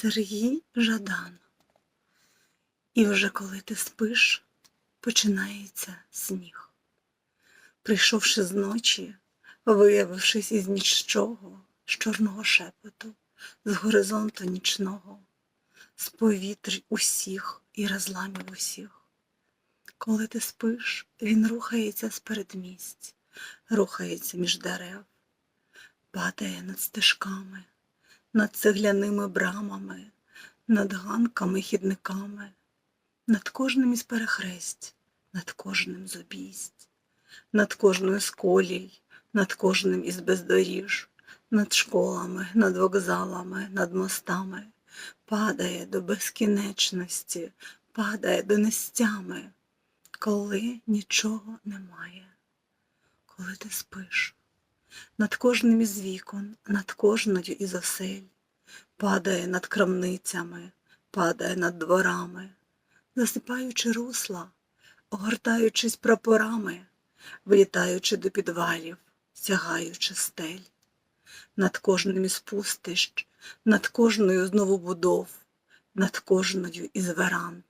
Сергій Жадан. І вже коли ти спиш, починається сніг. Прийшовши з ночі, виявившись із нічого, з чорного шепоту, з горизонту нічного, з повітря усіх і розламів усіх. Коли ти спиш, він рухається з передмість, рухається між дерев, падає над стежками, над цегляними брамами, над ганками, хідниками, над кожним із перехресть, над кожним з обійсть, над кожною з колій, над кожним із бездоріж, над школами, над вокзалами, над мостами, падає до безкінечності, падає до нестями, коли нічого немає, коли ти спиш. Над кожним із вікон, над кожною із осель, падає над крамницями, падає над дворами, засипаючи русла, огортаючись прапорами, вилітаючи до підвалів, сягаючи стель, над кожним із пустищ, над кожною з новобудов, над кожною із веранд,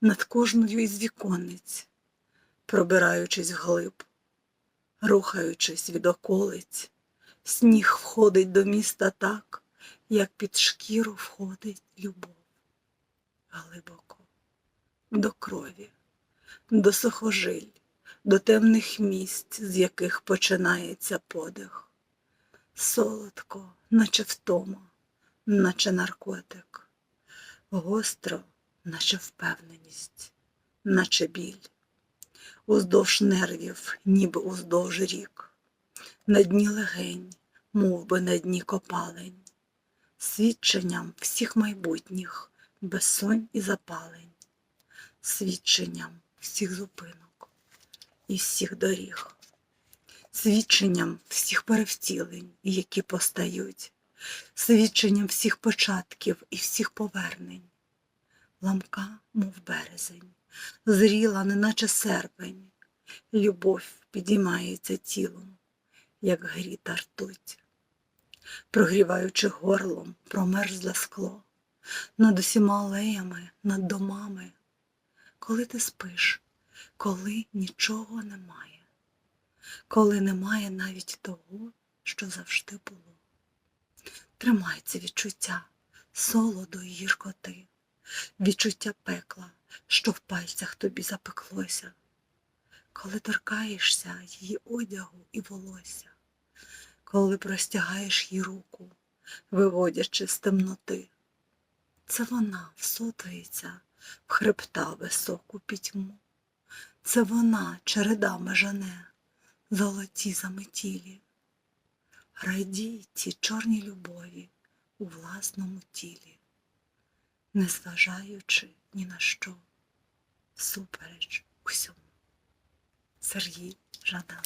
над кожною із віконниць, пробираючись вглиб, рухаючись від околиць, сніг входить до міста так, як під шкіру входить любов. Глибоко, до крові, до сухожиль, до темних місць, з яких починається подих. Солодко, наче втома, наче наркотик, гостро, наче впевненість, наче біль уздовж нервів, ніби уздовж рік, на дні легень, мов би на дні копалень, свідченням всіх майбутніх безсонь і запалень, свідченням всіх зупинок і всіх доріг, свідченням всіх перевтілень, які постають, свідченням всіх початків і всіх повернень, ламка, мов березень зріла, неначе серпень, любов підіймається тілом, як гріта ртуть, прогріваючи горлом, промерзле скло, над усіма алеями, над домами, коли ти спиш, коли нічого немає, коли немає навіть того, що завжди було. Тримай це відчуття солоду і гіркоти, відчуття пекла що в пальцях тобі запеклося, коли торкаєшся її одягу і волосся, коли простягаєш їй руку, виводячи з темноти. Це вона всотується в хребта високу пітьму. Це вона чередами жене золоті заметілі. Радій цій чорній любові у власному тілі, незважаючи ні на що, всупереч усьому. Сергій Жадан